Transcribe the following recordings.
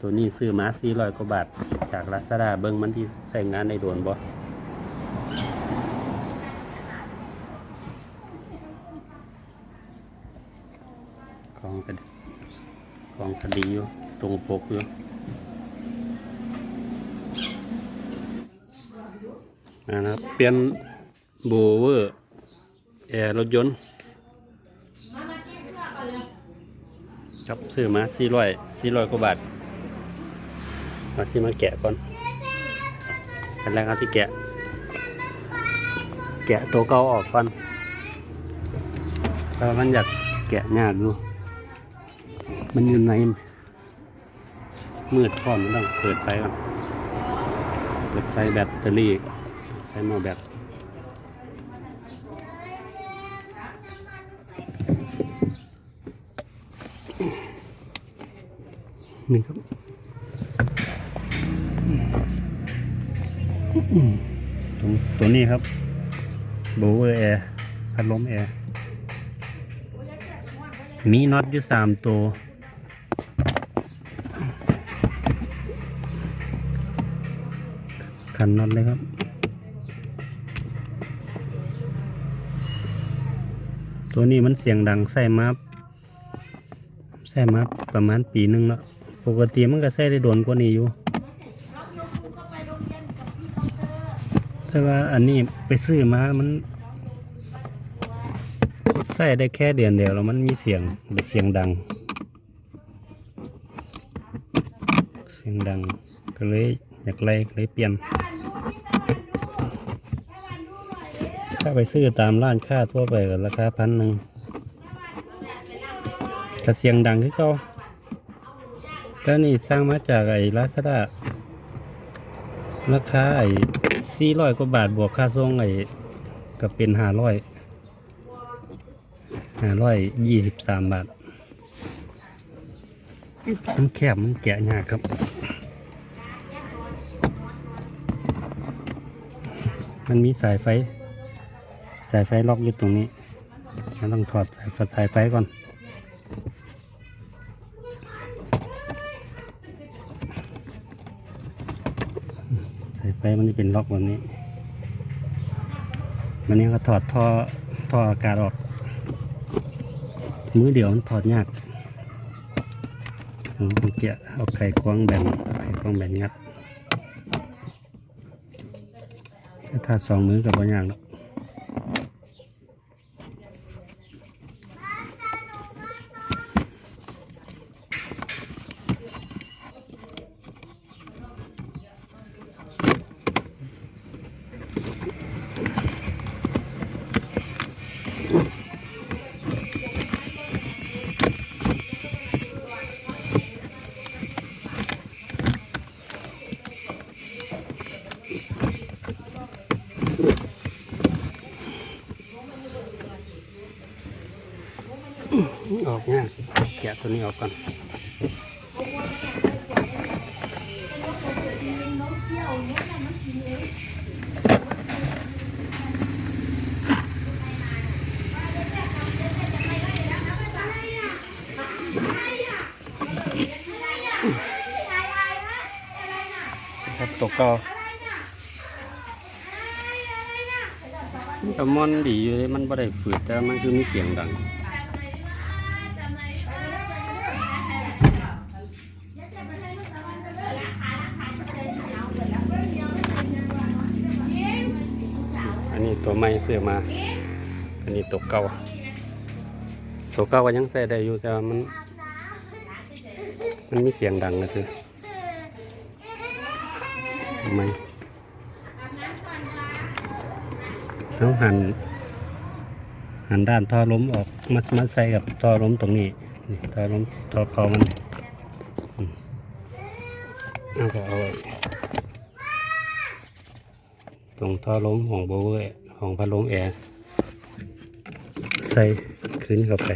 ตัวนี้ซื้อมาสี่ร้อยกว่าบาท จากลาซาด้าเบิ้งมันที่ใส่งานในโดนบ่ของกระดของคดีอยู่ ตรงปกอยู่นะครับเปลี่ยนโบเวอร์แอร์รถยนต์ครับซื้อมาสี่ร้อยสี่ร้อยกว่าบาท มาที่มาแกะก่อนอันแรกเอาที่แกะ แกะตัวเก่าออกก่อนเพรามันอยากแกะยากอยู่มันอยู่ในมืดพร้อมมันต้องเปิดไฟก่อน เปิดไฟแบตเตอรี่ไฟหมาแบตนี่ครับ ตรงตัวนี้ครับโบเวอร์แอร์พัดลมแอร์มีน็อตอยู่สามตัวขันน็อตเลยครับตัวนี้มันเสียงดังใส่มาใส่มาประมาณปีหนึงแล้วปกติมันก็ใส่ได้โดนกว่านี้อยู่ แต่ว่าอันนี้ไปซื้อมามันใส่ได้แค่เดือนเดียวแล้วมันมีเสียงเสียงดัง เสียงดังก็เลยอยากไล่เลยเปลี่ยน ถ้าไปซื้อตามร้านค้าทั่วไปก็ราคาพันหนึ่งก็เสียงดังคือเขาแล้วนี่สร้างมาจากไอ้ลาซาด้า ราคาไอ้สี่ร้อยกว่าบาทบวกค่าส่งไอ้ก็เป็นห้าร้อยห้าร้อยยี่สิบสามบาทมันแคบมันแกะยากครับมันมีสายไฟ สายไฟล็อกอยู่ตรงนี้เราต้องถอดสายไฟสายไฟก่อน สาย ไฟมันจะเป็นล็อกแบบนี้มันนี้ก็ถอดท่อท่ออากาศออก มือเดียวมันถอดยากผมเกี่ยเอาไข่ควงแบนไข่ควงแบนงัดถ้าสองมือกับบ่ยากหรอ ออกง่ยแกะตัวนี้ออกก่อนครับตกก็มันก็มอนดีอยู่เลยมันบ่ได้ฝืดแต่มันคือมีเสียงดัง อันนี้ ตัวใหม่ซื้อมา อันนี้ตัวเก่าตัวเก่าก็ยังใส่ได้อยู่แต่มัน มันมีเสียงดังนะคือทำไมเขาหันหันด้านท่อล้มออกมามาใส่กับท่อล้มตรงนี้นี่ท่อล้มท่อเก่ามันเอาก็เอาตรงท่อลมของโบเวอร์ ของพัดลมแอร์ใส่ขึ้นเข้าไป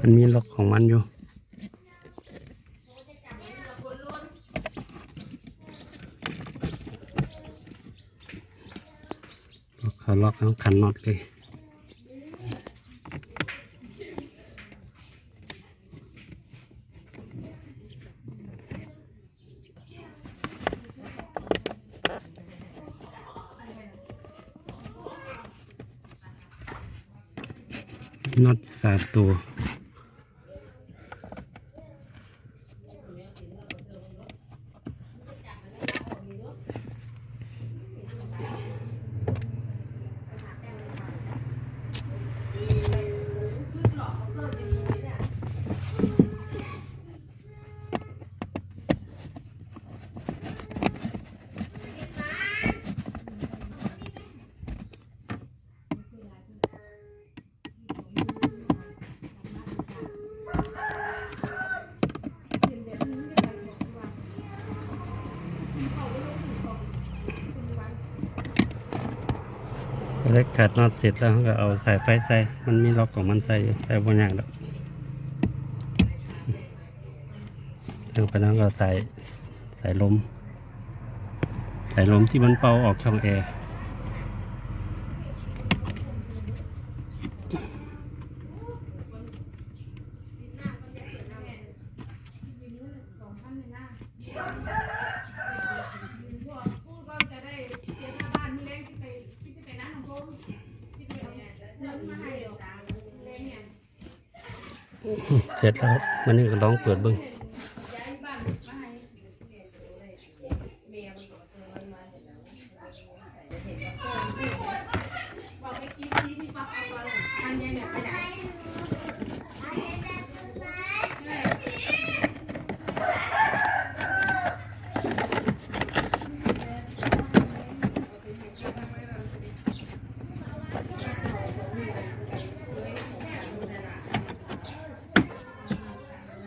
มันมีล็อกของมันอยู่ล็อกเขาล็อกทั้งคันน็อตเลย น็อตสามตัว กัดน็อตเสร็จแล้วก็เอาสายไฟใส่ มันมีล็อกของมันใส่อยู่ใส่บนอย่างแล้วทางไปนั้นก็ใส่สายลม สายลมที่มันเป่าออกช่องแอร์ พูดว่าจะได้เสียค่าบ้านที่แรกที่ไปที่จะไปร้านของผมที่ไปเอาเงินมาให้เดี๋ยวแรงเนี่ย เสร็จแล้วมันนี่ก็ลองเปิดเบิ้ง ย้ายบ้านมาให้บอกไปกี่ทีพี่ป๊อปเอาก่อนทันยายแบบไปไหน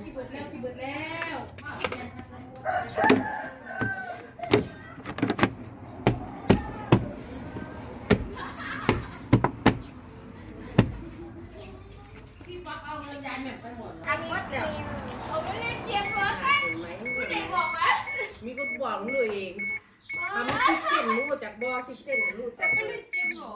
พี่เบิดแล้วพี่เบิดแล้ว พี่ป๊อปเอาเงินยายแบบไปหมดอันนี้เดี๋ยวเอาไปเล่นเกมรถกันเห็นไหมเด็กบอกไหมมีคนบอกหนูเองทำซิกเส้นรู้จากบอซิกเส้นรู้จากไปเล่นเกมเหรอ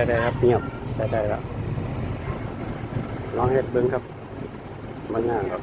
ใส่ได้ครับเงียบใส่ได้แล้วลองเห็ดเบิ้งครับมันง่ายครับ